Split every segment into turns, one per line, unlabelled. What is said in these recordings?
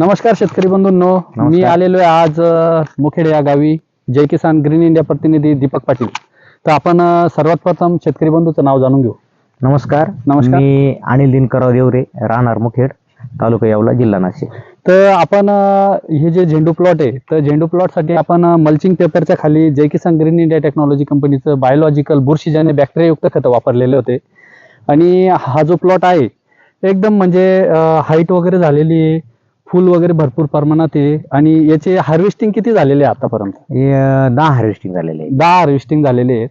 नमस्कार शेतकरी बंधूंनो. मी. आलेलो आहे आज मुखेड या गावी जय किसान ग्रीन इंडिया प्रतिनिधी दीपक पाटील. तर आपण सर्वात प्रथम शेतकरी बंधूचं नाव जाणून घेऊ.
नमस्कार.
नमस्कार.
मी अनिल दिनकरराव देवरे राहणार मुखेड तालुका येवला जिल्हा नाशिक.
तर आपण हे जे झेंडू प्लॉट आहे तर झेंडू प्लॉटसाठी आपण मल्चिंग पेपरच्या खाली Jai Kisan green India technology कंपनीचं बायोलॉजिकल बुरशीजन्य बॅक्टेरियायुक्त खतं वापरलेले होते. आणि हा जो प्लॉट आहे एकदम म्हणजे हाईट वगैरे झालेली आहे. फुल वगैरे भरपूर प्रमाणात आहे. आणि याचे हार्वेस्टिंग किती झालेले आहे आतापर्यंत?
हे अं, दहा हार्वेस्टिंग झालेले आहे.
दहा हार्वेस्टिंग झालेले आहेत.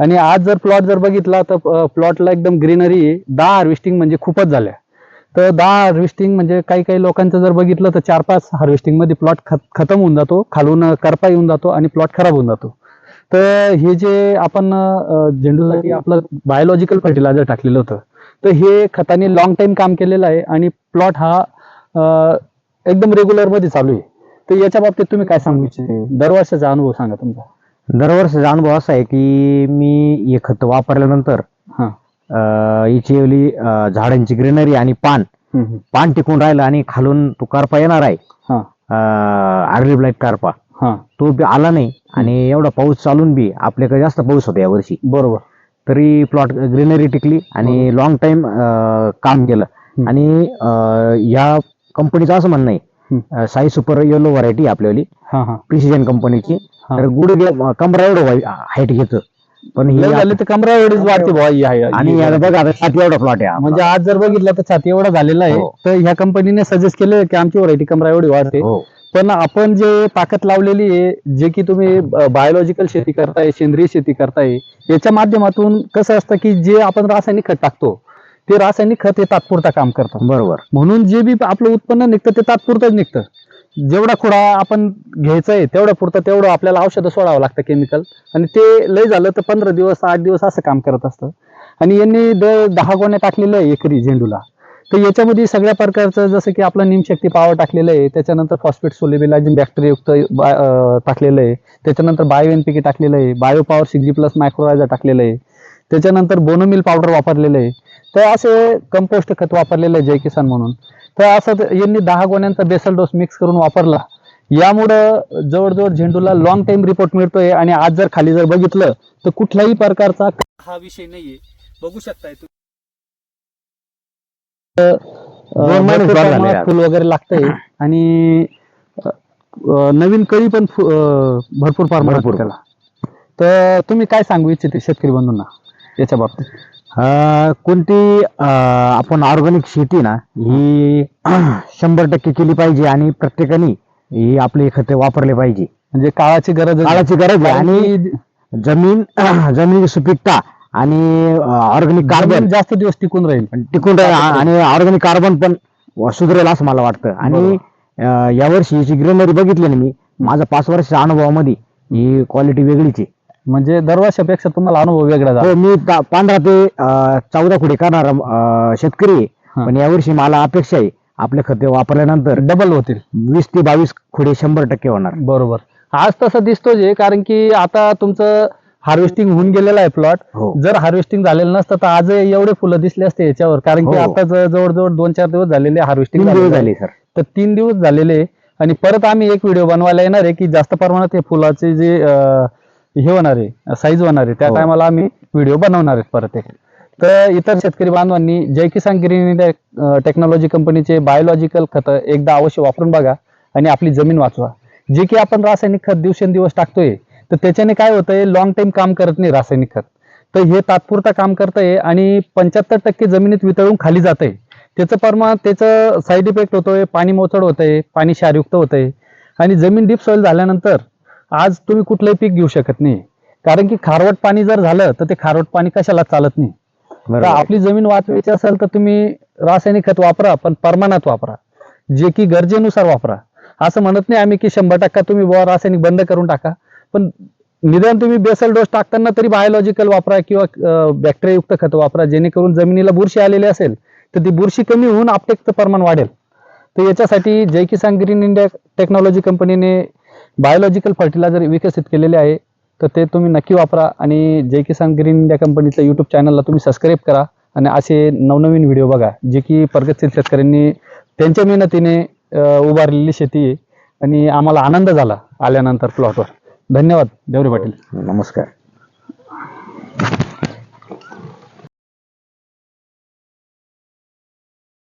आणि आज जर प्लॉट जर बघितला तर प्लॉटला एकदम ग्रीनरी आहे. दहा हार्वेस्टिंग म्हणजे खूपच झाल्या तर दहा हार्वेस्टिंग म्हणजे काही काही लोकांचं जर बघितलं तर चार पाच हार्वेस्टिंगमध्ये प्लॉट खत खतम होऊन जातो. खालून करपा येऊन जातो आणि प्लॉट खराब होऊन जातो. तर हे जे आपण अं, झेंडूसाठी आपलं बायोलॉजिकल फर्टिलायझर टाकलेलं होतं. तर हे खताने लॉंग टाइम काम केलेलं आहे. आणि प्लॉट हा अं, एकदम रेग्युलरमध्ये चालू आहे. तर याच्या बाबतीत तुम्ही काय सांगू इच्छिते? दरवर्षाचा अनुभव सांगा तुमचा.
दरवर्षीचा अनुभव असा आहे की मी हे खत वापरल्यानंतर
हा.
अं, हिची एवढी अं, झाडांची ग्रीनरी आणि पान
हम्म.
पान टिकून राहिलं आणि खालून तो करपा येणार आहे.
हा.
आर्ली ब्लाईट करपा.
हा.
तो बी आला नाही आणि एवढा पाऊस चालून बी आपल्याकडे जास्त पाऊस होता यावर्षी.
बरोबर.
तरी प्लॉट ग्रीनरी टिकली आणि लॉंग टाइम काम केलं. आणि अं, या कंपनीचं असं म्हणणं आहे. साई सुपर येलो व्हरायटी आपल्यावाली.
हा हा.
प्रिसिजन कंपनीची. तर गुड कमरा एवढं हाईट घेतं. पण ही
लय झाले तर कमरा एवढीच वाढते ही आहे
आणि आता बघा आता छाती एवढा प्लॉट आहे.
म्हणजे आज जर बघितलं तर छाती एवढा झालेला आहे.
हो.
तर ह्या कंपनीने सजेस्ट केलं की आमची व्हरायटी कमरा एवढी वाढते.
हो.
पण आपण जे ताकद लावलेली आहे जे की तुम्ही बायोलॉजिकल शेती करताय सेंद्रिय शेती करताय याच्या माध्यमातून कसं असतं की जे आपण रासायनिक खत टाकतो ते रासायनिक खत हे तात्पुरता काम करतं
बरोबर.
म्हणून जे बी आपलं उत्पन्न निघतं ते तात्पुरतंच निघतं. जेवढा खुडा आपण घ्यायचा आहे तेवढा पुरतं तेवढं आपल्याला औषधं सोडावं लागतं केमिकल आणि ते लय झालं तर पंधरा दिवस आठ दिवस असं काम करत असतं. आणि यांनी द दहा गोण्या टाकलेल्या आहे एकरी झेंडूला. तर याच्यामध्ये सगळ्या प्रकारचं जसं की आपलं निमशक्ती पावर टाकलेलं आहे त्याच्यानंतर फॉस्फेट सोलेबिलाजिन बॅक्टेरियायुक्त बा- अं, टाकलेलं आहे. त्याच्यानंतर बायो एन पी के टाकलेलं आहे. Bio power six G plus microriser टाकलेलं आहे. त्याच्यानंतर बोनोमिल पावडर वापरलेलं आहे. तर असे कंपोस्ट खत वापरलेलं आहे जय किसान म्हणून. तर असं यांनी दहा गोण्यांचा बेसल डोस मिक्स करून वापरला. यामुळं जवळजवळ झेंडूला लॉंग टाइम रिपोर्ट मिळतोय आणि आज जर खाली जर बघितलं तर कुठल्याही प्रकारचा हा विषय नाहीये. बघू शकताय
आज.
फुल वगैरे लागतंय आणि नवीन कळी पण भरपूर प्रमाणात
भरपूर.
त्याला तर तुम्ही काय सांगू इच्छिते शेतकरी बंधूंना याच्या बाबतीत?
अं, कोणती अं, आपण ऑर्गॅनिक शेती ना ही शंभर टक्के केली पाहिजे आणि प्रत्येकाने ही आपले खते वापरले पाहिजे
म्हणजे काळाची गरज आहे.
काळाची गरज आहे
कारण
आणि
की
जमीन जमिनीची सुपीकता आणि ऑर्गॅनिक कार्बन
जमीन जास्त दिवस टिकून राहील
टिकून राहील आणि ऑर्गॅनिक कार्बन पण सुधरेल असं मला वाटतं आणि. अं, यावर्षी ग्रीनरी बघितली ना मी माझा पाच वर्षाच्या अनुभवामध्ये ही क्वालिटी वेगळीच आहे
म्हणजे दरवर्षापेक्षा तुम्हाला अनुभव वेगळा झाला
हो मी पंधरा ते चौदा खुडे करणारा अं, शेतकरी आहे.
हा.
पण यावर्षी मला अपेक्षा आहे आपले खते वापरल्यानंतर
डबल होतील.
वीस ते बावीस खुडे शंभर टक्के होणार.
बरोबर. आज तसं दिसतोच आहे कारण की आता तुमचं हार्वेस्टिंग होऊन गेलेलं आहे प्लॉट
हो.
जर हार्वेस्टिंग झालेलं नसतं तर आज एवढे फुलं दिसले असते याच्यावर. कारण की
हो.
आता ज- जवळजवळ दोन चार दिवस झालेले हार्वेस्टिंग
दिवस झाले सर
तर तीन दिवस झालेले आणि परत आम्ही एक व्हिडिओ बनवायला येणार आहे की जास्त प्रमाणात हे फुलाचे जे अं, हे होणार आहे साईज होणार आहे. त्या
हो.
टायमाला आम्ही व्हिडिओ बनवणार आहेत परत एक. तर इतर शेतकरी बांधवांनी जय किसान ग्रीन टेक्नॉलॉजी कंपनीचे बायोलॉजिकल खतं एकदा अवश्य वापरून बघा आणि आपली जमीन वाचवा. जे की आपण रासायनिक खत दिवसेंदिवस टाकतोय तर त्याच्याने काय होतंय लॉंग टाइम काम करत नाही रासायनिक खत. तर हे तात्पुरता काम करतंय आणि पंच्याहत्तर टक्के जमिनीत वितळून खाली जातंय. त्याचं प्रमाण त्याचं साईड इफेक्ट होतोय पाणी मोचड होतंय पाणी क्षारयुक्त होतंय. आणि जमीन डीप सॉइल झाल्यानंतर आज तुम्ही कुठलंही पीक घेऊ शकत नाही. कारण की खारवट पाणी जर झालं तर ते खारवट पाणी कशाला चालत नाही. तर आपली जमीन वाचवायची असेल तर तुम्ही रासायनिक खत वापरा पण प्रमाणात वापरा. जे की गरजेनुसार वापरा. असं म्हणत नाही आम्ही की शंभर टक्का तुम्ही बुवा रासायनिक बंद करून टाका. पण निदान तुम्ही बेसल डोस टाकताना तरी बायोलॉजिकल वापरा किंवा बॅक्टेरियायुक्त खत वापरा. जेणेकरून जमिनीला बुरशी आलेली असेल तर ती बुरशी कमी होऊन आपटेकचं प्रमाण वाढेल. तर याच्यासाठी Jai Kisan green India technology कंपनीने बायोलॉजिकल फर्टिलायझर विकसित केलेले आहे तर ते तुम्ही नक्की वापरा आणि जे किसान ग्रीन इंडिया कंपनीचं यूट्यूब चॅनलला तुम्ही सबस्क्राईब करा आणि असे नवनवीन व्हिडिओ बघा जे की प्रगतशील शेतकऱ्यांनी त्यांच्या मेहनतीने उभारलेली शेती आहे आणि आम्हाला आनंद झाला आल्यानंतर प्लॉटवर धन्यवाद देवरे पाटील.
हो, नमस्कार.